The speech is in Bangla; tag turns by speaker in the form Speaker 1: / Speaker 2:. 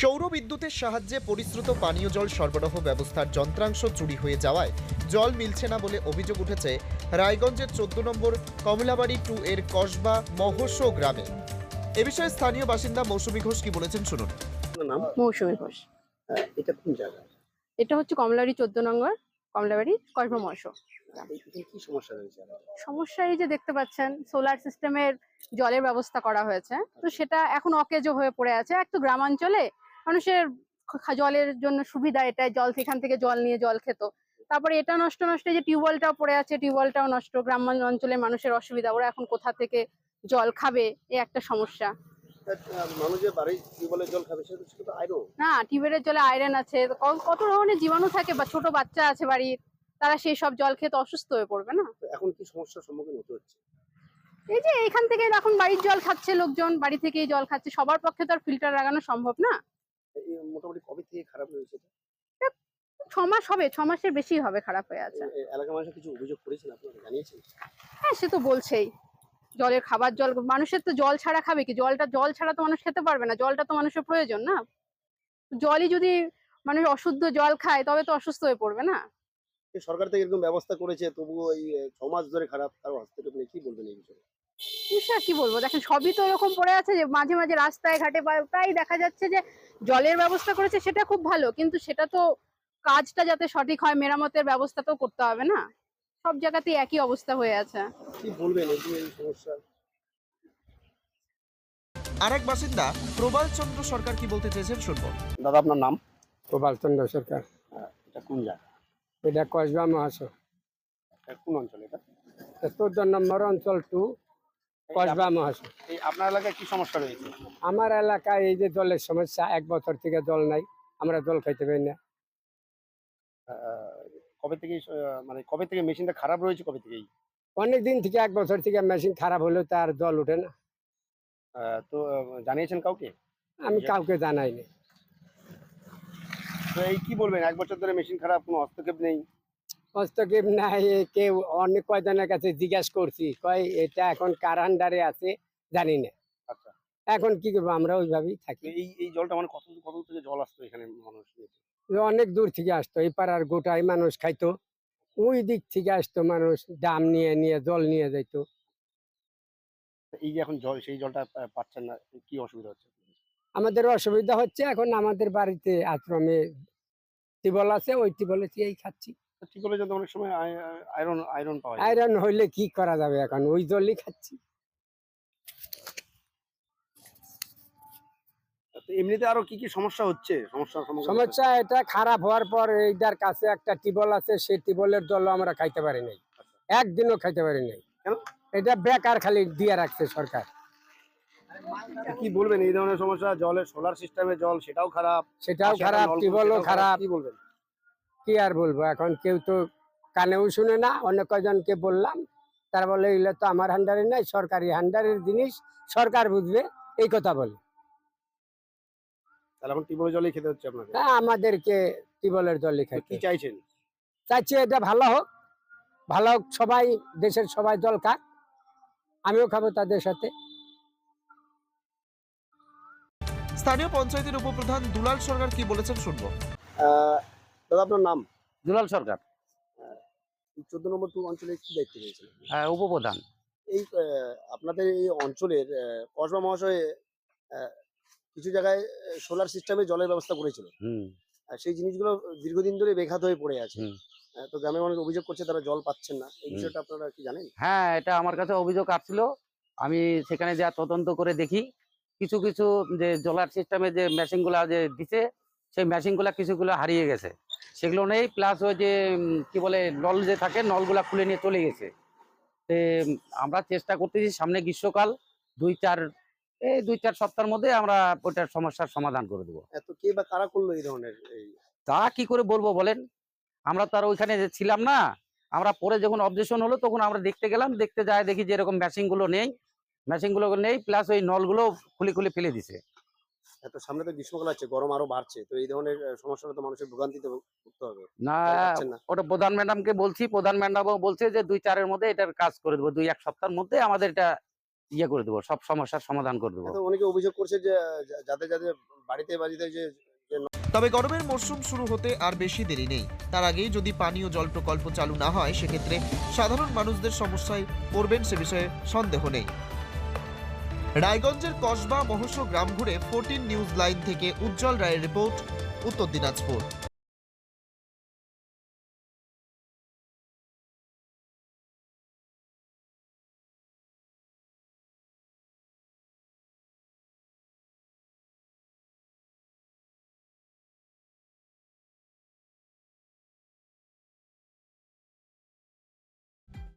Speaker 1: সৌর বিদ্যুতের সাহায্যে পরিশ্রুত পানীয় জল সরবরাহ ব্যবস্থার যন্ত্রাংশ চুরি হয়ে যাওয়ায় জল মিলছে না বলে অভিযোগ উঠেছে রায়গঞ্জের চোদ্দ নম্বর কমলাবাড়ি টু এর কসবা মহস্য গ্রামে। এ বিষয়ে স্থানীয় বাসিন্দা মৌসুমী ঘোষ কি বলেছেন শুনুন।
Speaker 2: নাম?
Speaker 3: মৌসুমী ঘোষ।
Speaker 2: এটা কোন জায়গা?
Speaker 3: এটা হচ্ছে কমলাবাড়ি চোদ্দ নম্বর কমলাবাড়ি কসবা মশো
Speaker 2: এখানে কি সমস্যা রয়েছে আপনাদের?
Speaker 3: সমস্যা এই যে দেখতে পাচ্ছেন সোলার সিস্টেমের জলের ব্যবস্থা করা হয়েছে। তো সেটা এখন অকেজো হয়ে পড়ে আছে। একটু গ্রামাঞ্চলে মানুষের জলের জন্য সুবিধা এটা জল সেখান থেকে জল নিয়ে জল খেত। তারপরে এটা নষ্ট নষ্ট যে টিউবওয়েলটাও পড়ে আছে টিউবওয়েলটাও নষ্ট গ্রাম অঞ্চলের মানুষের অসুবিধা ওরা এখন কোথা থেকে জল খাবে এ একটা সমস্যা। না টিউবওয়েলের জলে আয়রন আছে কত ধরনের জীবাণু থাকে বা ছোট বাচ্চা আছে বাড়ির তারা সেই সব জল খেয়ে তো অসুস্থ হয়ে পড়বে না?
Speaker 2: এখন কি সমস্যার সম্মুখীন হতে হচ্ছে?
Speaker 3: এই যে এখান থেকে এখন বাড়ির জল খাচ্ছে লোকজন বাড়ি থেকেই জল খাচ্ছে সবার পক্ষে তো আর ফিল্টার লাগানো সম্ভব না।
Speaker 2: মোটামুটি কবে থেকে খারাপ হয়েছে এটা?
Speaker 3: ছ মাস হবে ছ মাসের বেশি হবে খারাপ হয়ে আছে।
Speaker 2: এলাকার মানুষের কিছু অভিযোগ করেছেন আপনারা জানিয়েছেন?
Speaker 3: হ্যাঁ সে তো বলছেই। জলের খাবার জল মানুষের তো জল ছাড়া খাবে কি? জলটা জল ছাড়া তো মানুষ খেতে পারবে না জলটা তো মানুষের প্রয়োজন না? জলই যদি মানুষ অশুদ্ধ জল খায় তবে তো অসুস্থ হয়ে পড়বে না?
Speaker 2: সরকার থেকে এরকম ব্যবস্থা করেছে তবুও এই আহ, ছ মাস ধরে খারাপ কারও হস্তক্ষেপ নেই কি বলবেন এই বিষয়ে?
Speaker 3: তুষার কি বলব? দেখেন সবই তো এরকম পড়ে আছে যে মাঝে মাঝে রাস্তায় ঘাটে প্রায় দেখা যাচ্ছে যে জলের ব্যবস্থা করেছে সেটা খুব ভালো। কিন্তু সেটা তো কাজটা যাতে সঠিক হয় মেরামতের ব্যবস্থা তো করতে হবে না? সব জায়গাতেই একই অবস্থা হয়ে আছে।
Speaker 2: কি বলবেন? এই সমস্যা।
Speaker 1: আরেক বাসিন্দা প্রবাল চন্দ্র সরকার কি বলতে চেয়েছেন শুনব।
Speaker 2: দাদা আপনার নাম?
Speaker 4: প্রবাল চন্দ্র সরকার।
Speaker 2: এটা কোন জায়গা?
Speaker 4: এটা কসবা মহাশয়
Speaker 2: এটা কোন অঞ্চল এটা
Speaker 4: চোদ্দ নম্বর অঞ্চল টু কসবা মহাশয়
Speaker 2: এই আপনার এলাকায় কি সমস্যা রয়েছে?
Speaker 4: আমার এলাকায় এই যে জলের সমস্যা এক বছর থেকে জল নাই আমরা জল খাইতে পারি না।
Speaker 2: কবে থেকে মানে কবে থেকে মেশিনটা খারাপ রয়েছে কবে থেকেই?
Speaker 4: অনেক দিন থেকে এক বছর থেকে মেশিন খারাপ হলেও তার জল ওঠে না।
Speaker 2: তো জানিয়েছেন কাউকে?
Speaker 4: আমি কাউকে জানাইনি।
Speaker 2: তো এই কি বলবেন এক বছর ধরে মেশিন খারাপ কোনো হস্তক্ষেপ নেই?
Speaker 4: হস্তক্ষেপ নাই কেউ অনেক কয়জনের কাছে জিজ্ঞাসা করছি কয় এটা এখন কার আন্ডারে আছে জানি না।
Speaker 2: আচ্ছা।
Speaker 4: এখন কি করব আমরা ওইভাবেই থাকি।
Speaker 2: এই এই জলটা মানে কত কত থেকে জল আসতো এখানে মানুষ?
Speaker 4: অনেক দূর থেকে আসতো এই পাড়ার গোটাই মানুষ খাইতো। ওই দিক থেকে আসতো মানুষ ডাম নিয়ে নিয়ে জল নিয়ে যাইতো।
Speaker 2: এই যে এখন জল সেই জলটা পাচ্ছেন না কি অসুবিধা হচ্ছে?
Speaker 4: আমাদের অসুবিধা হচ্ছে এখন আমাদের বাড়িতে আশ্রমে টিবল আছে ওই টিবলে থেকেই খাচ্ছি।
Speaker 2: তো যদি অনেক সময় আয়রন আয়রন পাওয়া যায়।
Speaker 4: আয়রন হইলে কি করা যাবে এখন? ওই জলই খাচ্ছি।
Speaker 2: এমনিতে আরও কি কি সমস্যা হচ্ছে? সমস্যা
Speaker 4: সমস্যা এটা খারাপ হওয়ার পর এইটার কাছে একটা টিবল আছে সেই টিবলের জল আমরা খাইতে পারি নাই। একদিনও খাইতে পারি নাই। এটা বেকার খালি দিয়ে রাখছে সরকার।
Speaker 2: কি বলবেন? এই ধরনের সমস্যা জলের সোলার সিস্টেমে জল সেটাও খারাপ
Speaker 4: সেটাও খারাপ টিবলও খারাপ।
Speaker 2: কি বলবেন?
Speaker 4: কি আর বলব? এখন কেউ তো কানেও শুনে না অনেক কজনকে বললাম। তারা বলে এগুলো তো আমার হান্ডারে নাই সরকারি হান্ডারের জিনিস সরকার বুঝবে এই কথা বলে।
Speaker 2: তাহলে এখন টিউবওয়েল জলই খেতে হচ্ছে আপনাকে
Speaker 4: হ্যাঁ আমাদেরকে টিবলের জলই
Speaker 2: কি চাইছেন?
Speaker 4: চাইছি এটা ভালো হোক ভালো হোক সবাই দেশের সবাই জল খাক আমিও খাব তাদের সাথে।
Speaker 1: স্থানীয় পঞ্চায়েতের উপপ্রধান দুলাল সরকার কি বলেছেন শুনব।
Speaker 2: আহ, দাদা আপনার নাম?
Speaker 5: দুলাল সরকার।
Speaker 2: চোদ্দ নম্বর টু অঞ্চলে কি দায়িত্ব রয়েছে?
Speaker 5: আহ, উপপ্রধান।
Speaker 2: এই আপনাদের এই অঞ্চলের কসবা মহাশয়ে কিছু জায়গায় সোলার সিস্টেমে জলের ব্যবস্থা করেছিল। আর সেই জিনিসগুলো দীর্ঘদিন ধরে বেঘাত হয়ে পড়ে আছে। তো গ্রামের মানুষ অভিযোগ করছে তারা জল পাচ্ছেন না। এই বিষয়টা আপনারা কি জানেন?
Speaker 5: হ্যাঁ এটা আমার কাছে অভিযোগ আসছিল। আমি সেখানে যা তদন্ত করে দেখি কিছু কিছু যে জলার সিস্টেমে যে মেশিনগুলা যে দিছে সেই মেশিনগুলা কিছুগুলো হারিয়ে গেছে। সেগুলো নেই প্লাস ওই যে কি বলে নল যে থাকে নলগুলা খুলে নিয়ে চলে গেছে। তে আমরা চেষ্টা করতেছি সামনে গ্রীষ্মকাল দুই চার এই দুই চার সপ্তাহের মধ্যে আমরা ওইটার সমস্যার সমাধান করে দেবো।
Speaker 2: এত কে বা কারা করল এই ধরনের
Speaker 5: তা কি করে বলব বলেন? আমরা তো আর ওইখানে যে ছিলাম না আমরা পরে যখন অবজেকশন হলো তখন আমরা দেখতে গেলাম দেখতে যায় দেখি যে এরকম মেশিনগুলো নেই মেশিনগুলো নেই প্লাস ওই নলগুলো খুলে খুলে ফেলে দিছে।
Speaker 2: এত সামনে তো গ্রীষ্মকাল আছে গরম আরও বাড়ছে তো এই ধরনের সমস্যাটা তো মানুষের ভোগান্তিতে ভুগতে হবে।
Speaker 5: না ওটা প্রধান ম্যাডামকে বলছি প্রধান ম্যাডামও বলছে যে দুই চারের মধ্যে এটার কাজ করে দেবো দুই এক সপ্তাহের মধ্যে আমাদের এটা ইয়ে করে দেবো সব সমস্যার সমাধান করে দেবো।
Speaker 2: অনেকে অভিযোগ করছে যে যাদের যাদের বাড়িতে বাড়িতে যে
Speaker 1: তবে গরমের মরশুম শুরু হতে আর বেশি দেরি নেই। তার আগেই যদি পানীয় জল প্রকল্প চালু না হয় সেক্ষেত্রে সাধারণ মানুষদের সমস্যায় পড়বেন সে বিষয়ে সন্দেহ নেই। রায়গঞ্জের কসবা মহস্য গ্রাম ঘুরে ফোরটিন নিউজ লাইন থেকে উজ্জ্বল রায়ের রিপোর্ট উত্তর দিনাজপুর।